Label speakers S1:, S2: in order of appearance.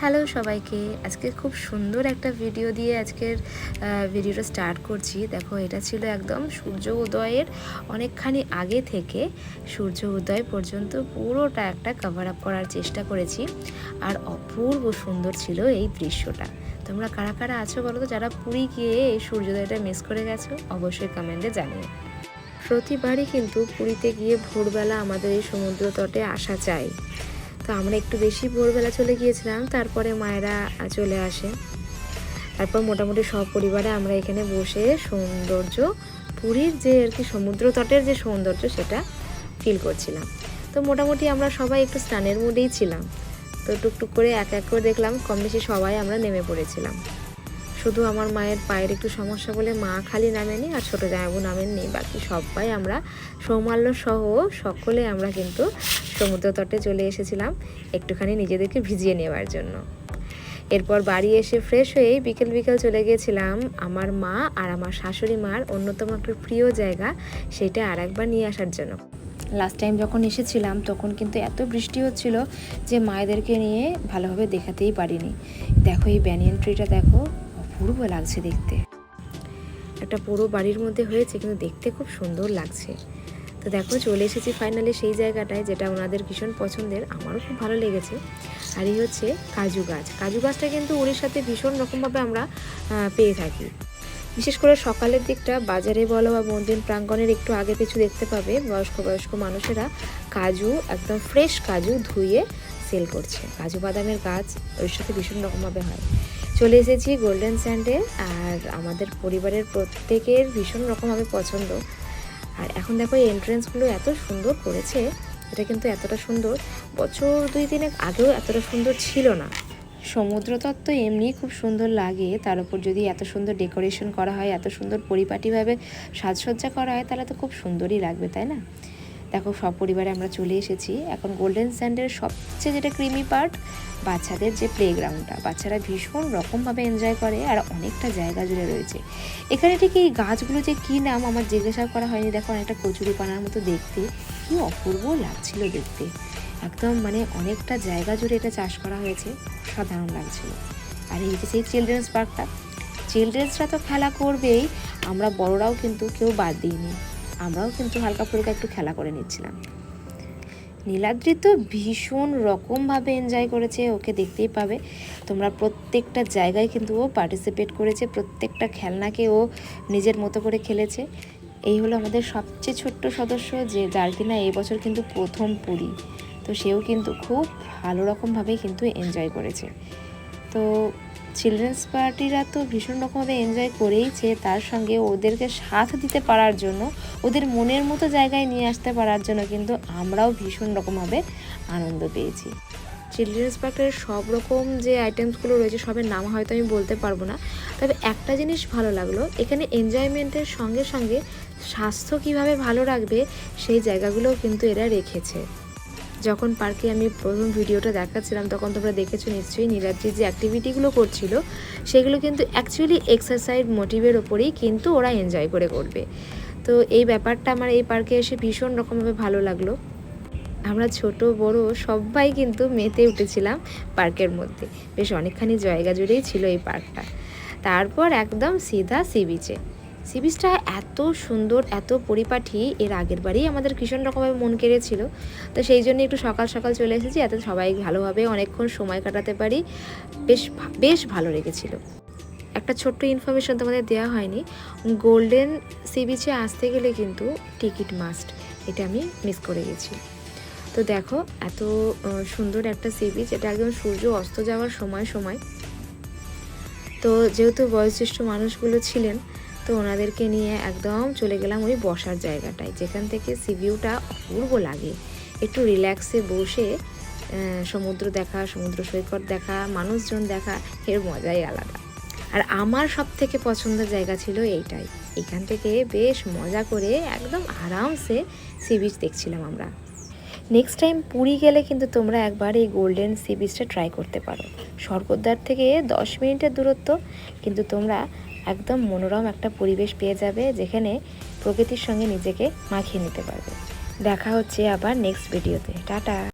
S1: Hello সবাইকে। আজকে খুব সুন্দর একটা ভিডিও দিয়ে আজকের ভিডিওটা স্টার্ট করছি। দেখো, এটা ছিল একদম সূর্য উদয়ের অনেকখানি আগে থেকে সূর্য উদয় পর্যন্ত পুরোটা একটা কভার আপ করার চেষ্টা করেছি। আর অপূর্ব সুন্দর ছিল এই দৃশ্যটা। তোমরা কারা কারা আছো বলো তো? যারা পুরী গিয়ে এই সূর্যোদয়টা মিস করে গেছো, অবশ্যই কমেন্টে জানিও। প্রতিবারই কিন্তু পুরীতে গিয়ে ভোরবেলা আমাদের এই সমুদ্র তটে আসা চাই। তো আমরা একটু বেশি ভোরবেলা চলে গিয়েছিলাম, তারপরে মায়েরা চলে আসে। তারপর মোটামুটি সব পরিবারে আমরা এখানে বসে সৌন্দর্য, পুরীর যে আর কি সমুদ্র তটের যে সৌন্দর্য সেটা ফিল করছিলাম। তো মোটামুটি আমরা সবাই একটু স্নানের মুডেই ছিলাম। তো টুকটুক করে এক এক করে দেখলাম কম বেশি সবাই আমরা নেমে পড়েছিলাম। শুধু আমার মায়ের পায়ের একটু সমস্যা বলে মা খালি নামেনি আর ছোটো জামাইবু নামেননি। বাকি সবাই আমরা সৌমাল্য সহ সকলে আমরা কিন্তু সমুদ্র তটে চলে এসেছিলাম একটুখানি নিজেদেরকে ভিজিয়ে নেওয়ার জন্য। এরপর বাড়ি এসে ফ্রেশ হয়ে বিকেল বিকেল চলে গিয়েছিলাম আমার মা আর আমার শাশুড়ি মার অন্যতম একটা প্রিয় জায়গা, সেটা আর একবার নিয়ে আসার জন্য। লাস্ট টাইম যখন এসেছিলাম, তখন কিন্তু এত বৃষ্টি হচ্ছিল যে মায়েদেরকে নিয়ে ভালোভাবে দেখাতেই পারিনি। দেখো এই ব্যানিয়ান ট্রিটা দেখো অপূর্ব লাগছে দেখতে। একটা পুরো বাড়ির মধ্যে হয়েছে, কিন্তু দেখতে খুব সুন্দর লাগছে। তো দেখো, চলে এসেছি ফাইনালি সেই জায়গাটায় যেটা ওনাদের ভীষণ পছন্দের। আমারও খুব ভালো লেগেছে। আর এই হচ্ছে কাজু গাছ। কাজু গাছটা কিন্তু উড়িষ্যাতে ভীষণ রকমভাবে আমরা পেয়ে থাকি। বিশেষ করে সকালের দিকটা বাজারে বলো বা মন্দির প্রাঙ্গণের একটু আগে পিছু দেখতে পাবে, বয়স্ক বয়স্ক মানুষেরা কাজু, একদম ফ্রেশ কাজু ধুয়ে সেল করছে। কাজু বাদামের গাছ ওর সাথে ভীষণ রকমভাবে হয়। চলে এসেছি গোল্ডেন স্যান্ডে আর আমাদের পরিবারের প্রত্যেকের ভীষণ রকমভাবে পছন্দ। আর এখন দেখো এন্ট্রেন্সগুলো এত সুন্দর করেছে, এটা কিন্তু এতটা সুন্দর। বছর দুই তিনেক আগেও এতটা সুন্দর ছিল না। সমুদ্র তত্ত্ব এমনিই খুব সুন্দর লাগে, তার উপর যদি এত সুন্দর ডেকোরেশন করা হয়, এত সুন্দর পরিপাটিভাবে সাজসজ্জা করা হয়, তাহলে তো খুব সুন্দরই লাগবে, তাই না? দেখো, সব পরিবারে আমরা চলে এসেছি। এখন গোল্ডেন স্যান্ডের সবচেয়ে যেটা ক্রিমি পার্ট বাচ্চাদের যে প্লেগ্রাউন্ডটা বাচ্চারা ভীষণ রকমভাবে এনজয় করে আর অনেকটা জায়গা জুড়ে রয়েছে। এখানে ঠিক এই গাছগুলো যে কী নাম আমার জিজ্ঞাসা করা হয়নি। দেখো, অনেকটা কচুরি পানার মতো দেখতে। কি অপূর্ব লাগছিল দেখতে। একদম মানে অনেকটা জায়গা জুড়ে এটা চাষ করা হয়েছে। সাধারণ লাগছিল। আর এই যে সেই চিলড্রেন্স পার্কটা চিলড্রেন্সরা তো খেলা করবেই। আমরা বড়রাও কিন্তু কেউ বাদ দিইনি। আমরাও কিন্তু হালকা ফুলকা একটু খেলা করে নিচ্ছিলাম। নীলাদ্রি তো ভীষণ রকমভাবে এনজয় করেছে, ওকে দেখতেই পাবে। তোমরা প্রত্যেকটা জায়গায় কিন্তু ও পার্টিসিপেট করেছে, প্রত্যেকটা খেলনাকে ও নিজের মতো করে খেলেছে। এই হলো আমাদের সবচেয়ে ছোট্ট সদস্য, যে যার কিনা এই বছর কিন্তু প্রথম পুরী। তো সেও কিন্তু খুব ভালো রকমভাবেই কিন্তু এনজয় করেছে। তো চিলড্রেন্স পার্টিরা তো ভীষণ রকমভাবে এনজয় করেইছে, তার সঙ্গে ওদেরকে সাথ দিতে পারার জন্য, ওদের মনের মতো জায়গায় নিয়ে আসতে পারার জন্য কিন্তু আমরাও ভীষণ রকমভাবে আনন্দ পেয়েছি। চিলড্রেন্স পার্কের সব রকম যে আইটেমসগুলো রয়েছে, সবের নাম হয়তো আমি বলতে পারব না, তবে একটা জিনিস ভালো লাগল, এখানে এনজয়মেন্টের সঙ্গে সঙ্গে স্বাস্থ্য কীভাবে ভালো রাখবে, সেই জায়গাগুলোও কিন্তু এরা রেখেছে। যখন পার্কে আমি প্রথম ভিডিওটা দেখাচ্ছিলাম, তখন তোমরা দেখেছ নিশ্চয়ই নীলাদ্রি যে অ্যাক্টিভিটিগুলো করছিল, সেগুলো কিন্তু অ্যাকচুয়ালি এক্সারসাইজ মোটিভের ওপরেই কিন্তু ওরা এনজয় করে করবে। তো এই ব্যাপারটা আমার এই পার্কে এসে ভীষণ রকমভাবে ভালো লাগল। আমরা ছোট, বড় সবাই কিন্তু মেতে উঠেছিলাম পার্কের মধ্যে। বেশ অনেকখানি জায়গা জুড়েই ছিল এই পার্কটা। তারপর একদম সিধা সি বিচে সি বিচটা এত সুন্দর, এত পরিপাটি এর আগের বারেই আমাদের ভীষণ রকমভাবে মন কেড়েছিল। তো সেই জন্য একটু সকাল সকাল চলে এসেছি এত সবাই ভালোভাবে অনেকক্ষণ সময় কাটাতে পারি। বেশ বেশ ভালো লেগেছিল। একটা ছোট্ট ইনফরমেশন তোমাদের দেওয়া হয়নি। গোল্ডেন সি বিচে আসতে গেলে কিন্তু টিকিট মাস্ট এটা আমি মিস করে গেছি। তো দেখো, এত সুন্দর একটা সি বিচ এটা একদম সূর্য অস্ত যাওয়ার সময় সময়। তো যেহেতু বয়োজ্যেষ্ঠ মানুষগুলো ছিলেন তো ওনাদেরকে নিয়ে একদম চলে গেলাম ওই বসার জায়গাটায়, যেখান থেকে সি ভিউটা অপূর্ব লাগে। একটু রিল্যাক্সে বসে সমুদ্র দেখা, সমুদ্র সৈকত দেখা, মানুষজন দেখা, এর মজাই আলাদা। আর আমার সব থেকে পছন্দের জায়গা ছিল এইটাই। এখান থেকে বেশ মজা করে একদম আরামসে সি বিচ দেখছিলাম আমরা। নেক্সট টাইম পুরী গেলে কিন্তু তোমরা একবার এই গোল্ডেন সি বিচটা ট্রাই করতে পারো। স্বর্গদ্বার থেকে দশ মিনিটের দূরত্ব, কিন্তু তোমরা একদম মনোরম একটা পরিবেশ পেয়ে যাবে যেখানে প্রকৃতির সঙ্গে নিজেকে মাখিয়ে নিতে পারবে। দেখা হচ্ছে আবার নেক্সট ভিডিওতে টাটা!